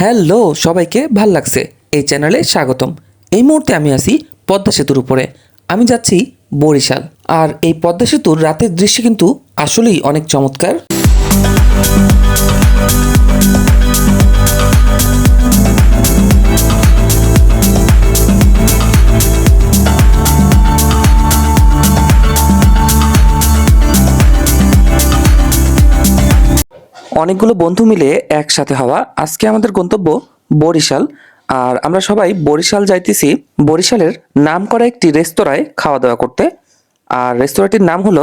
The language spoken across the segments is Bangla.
হ্যালো, সবাইকে ভালো লাগছে। এই চ্যানেলে স্বাগতম। এই মুহূর্তে আমি আছি পদ্মা সেতুর উপরে। আমি যাচ্ছি বরিশাল। আর এই পদ্মা সেতুর রাতের দৃশ্য কিন্তু আসলেই অনেক চমৎকার। অনেকগুলো বন্ধু মিলে একসাথে হওয়া আজকে আমাদের গন্তব্য বরিশাল। আর আমরা সবাই বরিশাল যাইতেছি। বরিশালের নাম করা একটি রেস্তোরাঁয় খাওয়া দাওয়া করতে। আর রেস্তোরাঁটির নাম হলো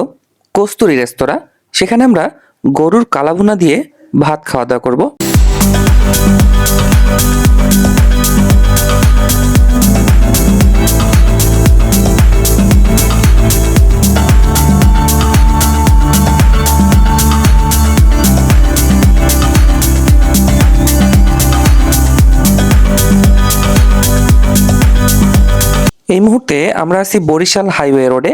কস্তুরি রেস্তোরাঁ। সেখানে আমরা গরুর কালাভুনা দিয়ে ভাত খাওয়া দাওয়া করব। এই মুহূর্তে আমরা আছি বরিশাল হাইওয়ে রোডে,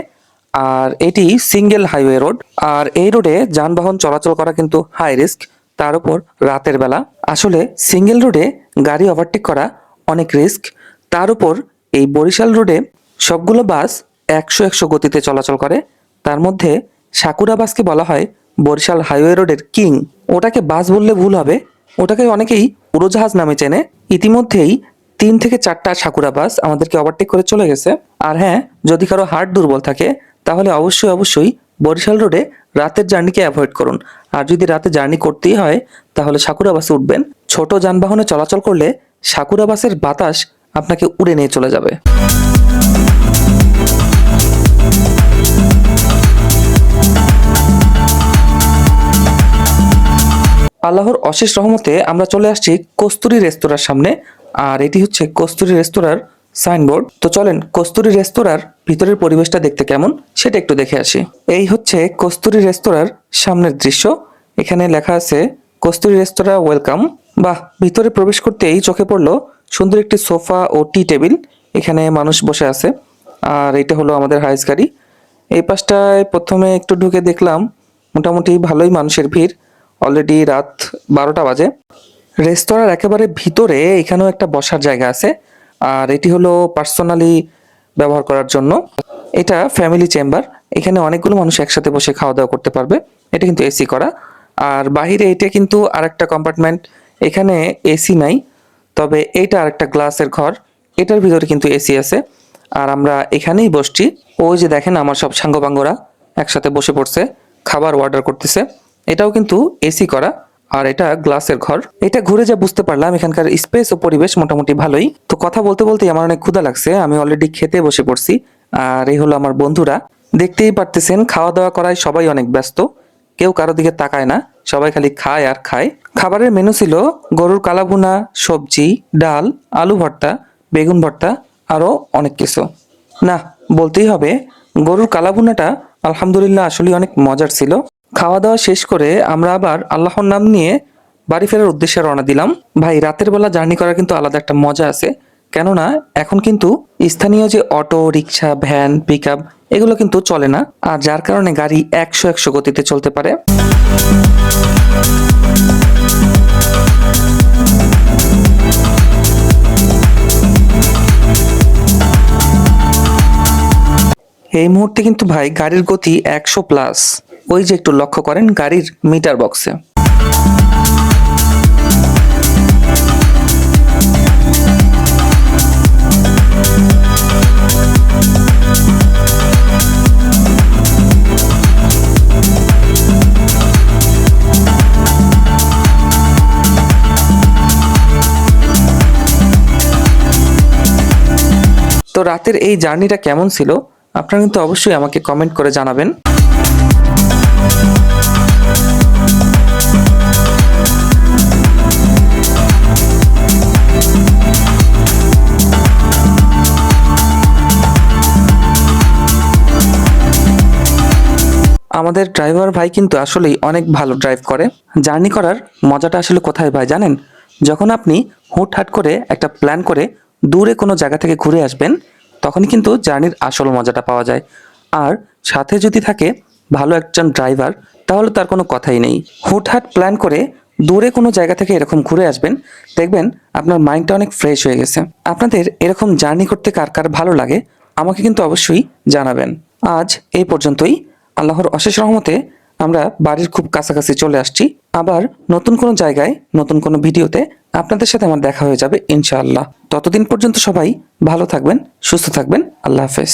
আর এটি সিঙ্গেল হাইওয়ে রোড। আর এই রোডে যানবাহন চলাচল করা কিন্তু হাই রিস্ক তার উপর রাতের বেলা। আসলে সিঙ্গেল রোডে গাড়ি ওভারটেক করা অনেক রিস্ক তার উপর এই বরিশাল রোডে সবগুলো বাস একশো একশো গতিতে চলাচল করে। তার মধ্যে সাকুরা বাসকে বলা হয় বরিশাল হাইওয়ে রোডের কিং। ওটাকে বাস বললে ভুল হবে, ওটাকে অনেকেই উড়োজাহাজ নামে চেনে। ইতিমধ্যেই তিন থেকে চারটা সাকুরা বাস আমাদেরকে ওভারটেক করে চলে গেছে। আর হ্যাঁ যদি কারও হার্ট দুর্বল থাকে, তাহলে অবশ্যই অবশ্যই বরিশাল রোডে রাতের জার্নিকে অ্যাভয়েড করুন। আর যদি রাতে জার্নি করতেই হয়, তাহলে সাকুরা বাসে উঠবেন। ছোট যানবাহনে চলাচল করলে সাকুরা বাসের বাতাস আপনাকে উড়ে নিয়ে চলে যাবে। আল্লাহর অশেষ রহমতে আমরা চলে আসছি কস্তুরি রেস্তোরাঁর সামনে, আর এটি হচ্ছে কস্তুরি রেস্তোরাঁর সাইনবোর্ড। তো চলেন, কস্তুরি রেস্তোরাঁর ভিতরের পরিবেশটা দেখতে কেমন সেটা একটু দেখে আসি। এই হচ্ছে কস্তুরি রেস্তোরাঁর সামনের দৃশ্য। এখানে লেখা আছে, কস্তুরি রেস্তোরাঁ, ওয়েলকাম। বাহ, ভিতরে প্রবেশ করতেই চোখে পড়ল সুন্দর একটি সোফা ও টি টেবিল। এখানে মানুষ বসে আছে, আর এটা হলো আমাদের হাইস গাড়ি। এই পাশটায় প্রথমে একটু ঢুকে দেখলাম, মোটামুটি ভালোই মানুষের ভিড়। অলরেডি রাত বারোটা বাজে। রেস্তোরাঁর একেবারে ভিতরে এখানেও একটা বসার জায়গা আছে। আর এটি হলো পার্সোনালি ব্যবহার করার জন্য। এটা ফ্যামিলি চেম্বার। এখানে অনেকগুলো মানুষ একসাথে বসে খাওয়া দাওয়া করতে পারবে। এটা কিন্তু এসি করা। আর বাহিরে এটা কিন্তু আরেকটা কম্পার্টমেন্ট এখানে এসি নাই। তবে এইটা আরেকটা গ্লাসের ঘর। এটার ভিতরে কিন্তু এসি আছে। আর আমরা এখানেই বসছি। ওই যে দেখেন আমার সব সাঙ্গপাঙ্গরা একসাথে বসে পড়ছে। খাবার অর্ডার করতেছে। এটাও কিন্তু এসি করা, আর এটা গ্লাসের ঘর। এটা ঘুরে যা বুঝতে পারলাম, এখানকার স্পেস ও পরিবেশ মোটামুটি ভালোই। তো কথা বলতে বলতে আমার অনেক ক্ষুধা লাগছে, আমি অলরেডি খেতে বসে পড়ছি, আর এই হলো আমার বন্ধুরা। দেখতেই পারতেছেন খাওয়া দাওয়া করায় সবাই অনেক ব্যস্ত, কেউ কারও দিকে তাকায় না, সবাই খালি খায় আর খায়। খাবারের মেনু ছিল গরুর কালাভুনা, সবজি, ডাল, আলু ভর্তা, বেগুন ভর্তা আরও অনেক কিছু। না, বলতেই হবে, গরুর কালাভুনাটা আলহামদুলিল্লাহ আসলে অনেক মজার ছিল। খাওয়া দাওয়া শেষ করে আমরা আবার আল্লাহর নাম নিয়ে বাড়ি ফেরার উদ্দেশ্যে রওনা দিলাম। ভাই, রাতের বেলা জার্নি করার কিন্তু আলাদা একটা মজা আছে। কেননা, এখন কিন্তু স্থানীয় যে অটো, রিক্সা, ভ্যান পিক এগুলো কিন্তু চলে না, আর যার কারণে গাড়ি একশো একশো গতিতে চলতে পারে। এই মুহূর্তে কিন্তু ভাই, গাড়ির গতি একশো প্লাস ওই যে একটু লক্ষ্য করেন গাড়ির মিটার বক্সে। তো রাতের এই জার্নিটা কেমন ছিল? আপনারা কিন্তু অবশ্যই আমাকে কমেন্ট করে জানাবেন। আমাদের ড্রাইভার ভাই কিন্তু আসলেই অনেক ভালো ড্রাইভ করে। জার্নি করার মজাটা আসলে কোথায় ভাই জানেন? যখন আপনি হুটহাট করে একটা প্ল্যান করে দূরে কোনো জায়গা থেকে ঘুরে আসবেন, তখনই কিন্তু জার্নির আসল মজাটা পাওয়া যায়। আর সাথে যদি থাকে ভালো একজন ড্রাইভার তাহলে তার কোনো কথাই নেই। হুটহাট প্ল্যান করে দূরে কোনো জায়গা থেকে এরকম ঘুরে আসবেন। দেখবেন আপনার মাইন্ডটা অনেক ফ্রেশ হয়ে গেছে। আপনাদের এরকম জার্নি করতে কার কার ভালো লাগে, আমাকে কিন্তু অবশ্যই জানাবেন। আজ এই পর্যন্তই। আল্লাহর অশেষ রহমতে আমরা বাড়ির খুব কাছাকাছি চলে আসছি। আবার নতুন কোনো জায়গায়, নতুন কোনো ভিডিওতে আপনাদের সাথে আমার দেখা হয়ে যাবে ইনশাআল্লাহ। ততদিন পর্যন্ত সবাই ভালো থাকবেন, সুস্থ থাকবেন। আল্লাহ হাফেজ।